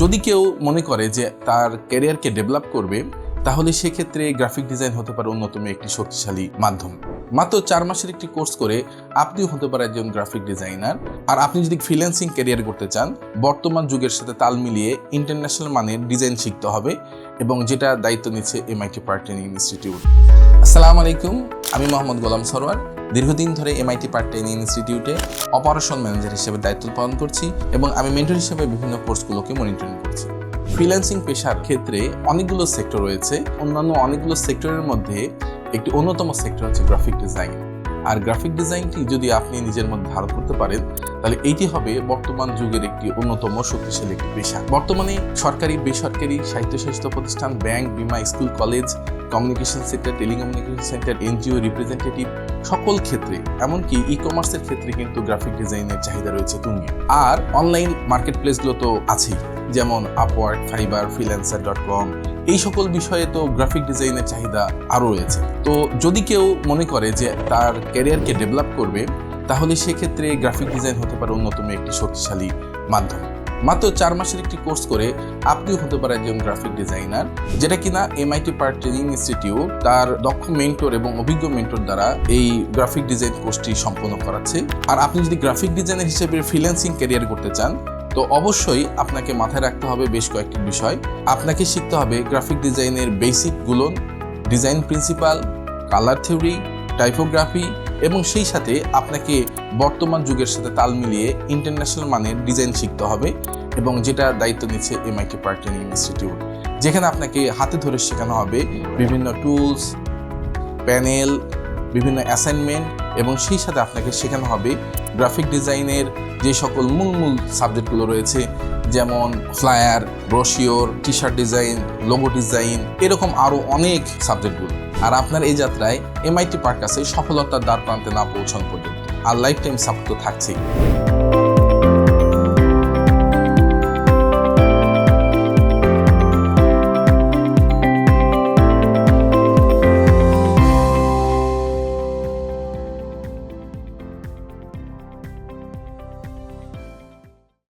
যদি কেউ মনে করে যে তার ক্যারিয়ারকে ডেভেলপ করবে, তাহলে সেক্ষেত্রে গ্রাফিক ডিজাইন হতে পারে অন্যতম একটি শক্তিশালী মাধ্যম। মাত্র চার মাসের একটি কোর্স করে আপনিও হতে পারে একজন গ্রাফিক ডিজাইনার। আর আপনি যদি ফ্রিল্যান্সিং ক্যারিয়ার করতে চান, বর্তমান যুগের সাথে তাল মিলিয়ে ইন্টারন্যাশনাল মানের ডিজাইন শিখতে হবে এবং যেটা দায়িত্ব নিচ্ছে এমআইটি পার্টেন ইনস্টিটিউট আসসালামু আলাইকুম, আমি মোহাম্মদ গোলাম সরোয়ার দীর্ঘদিন ধরে এমআইটি পার্ট ট্রেনিং ইনস্টিটিউটে অপারেশন ম্যানেজার হিসেবে দায়িত্ব পালন করছি এবং আমি মেন্টর হিসেবে বিভিন্ন কোর্সগুলোকে মনিটরিং করছি। ফ্রিল্যান্সিং পেশার ক্ষেত্রে অনেকগুলো সেক্টর রয়েছে। অন্যান্য অনেকগুলো সেক্টরের মধ্যে একটি অন্যতম সেক্টর হচ্ছে গ্রাফিক ডিজাইন আর গ্রাফিক ডিজাইনটি যদি আপনি নিজের মধ্যে ধারণ করতে পারেন, তাহলে এইটি হবে বর্তমান যুগের একটি অন্যতম শক্তিশালী একটি পেশা। বর্তমানে সরকারি, বেসরকারি স্বায়ত্তশাসিত প্রতিষ্ঠান, ব্যাংক, বিমা, school, college communication sector telecommunication center NGO representative সকল ক্ষেত্রে, এমনকি ই কমার্সের ক্ষেত্রে কিন্তু গ্রাফিক ডিজাইনের চাহিদা রয়েছে তুমি আর অনলাইন মার্কেট প্লেসগুলো তো আছেই। যেমন Upwork Fiverr freelancer dot com এই সকল বিষয়ে তো গ্রাফিক ডিজাইনের চাহিদা আরও রয়েছে। তো যদি কেউ মনে করে যে তার ক্যারিয়ারকে ডেভেলপ করবে, তাহলে সেক্ষেত্রে গ্রাফিক ডিজাইন হতে পারে অন্যতম একটি শক্তিশালী মাধ্যম। মাত্র চার মাসের একটি কোর্স করে আপনিও হতে পারেন একজন গ্রাফিক ডিজাইনার যেটা কিনা এমআইটি পার্ট ট্রেনিং ইনস্টিটিউট তার দক্ষ মেন্টর এবং অভিজ্ঞ মেন্টর দ্বারা এই গ্রাফিক ডিজাইন কোর্সটি সম্পন্ন করাচ্ছে। আর আপনি যদি গ্রাফিক ডিজাইনার হিসেবে ফ্রিল্যান্সিং ক্যারিয়ার করতে চান তো অবশ্যই আপনাকে মাথায় রাখতে হবে বেশ কয়েকটি বিষয়। আপনাকে শিখতে হবে গ্রাফিক ডিজাইনের বেসিকগুলো design principal colour theory typography এবং সেই সাথে আপনাকে বর্তমান যুগের সাথে তাল মিলিয়ে ইন্টারন্যাশনাল মানের ডিজাইন শিখতে হবে এবং যেটা দায়িত্ব নিচ্ছে এমআইটি পার্ট ইনস্টিটিউট যেখানে আপনাকে হাতে ধরে শেখানো হবে বিভিন্ন টুলস প্যানেল বিভিন্ন অ্যাসাইনমেন্ট এবং সেই সাথে আপনাকে শেখানো হবে গ্রাফিক ডিজাইনের যে সকল মূল মূল সাবজেক্টগুলো রয়েছে, যেমন flyer brochure T shirt design logo design এরকম আরও অনেক সাবজেক্টগুলো আর আপনার এই যাত্রায় এমআইটি পার্কাসে সফলতার দ্বার প্রান্তে না পৌঁছানো পর্যন্ত আর লাইফ টাইম সাপোর্ট তো থাকছেই।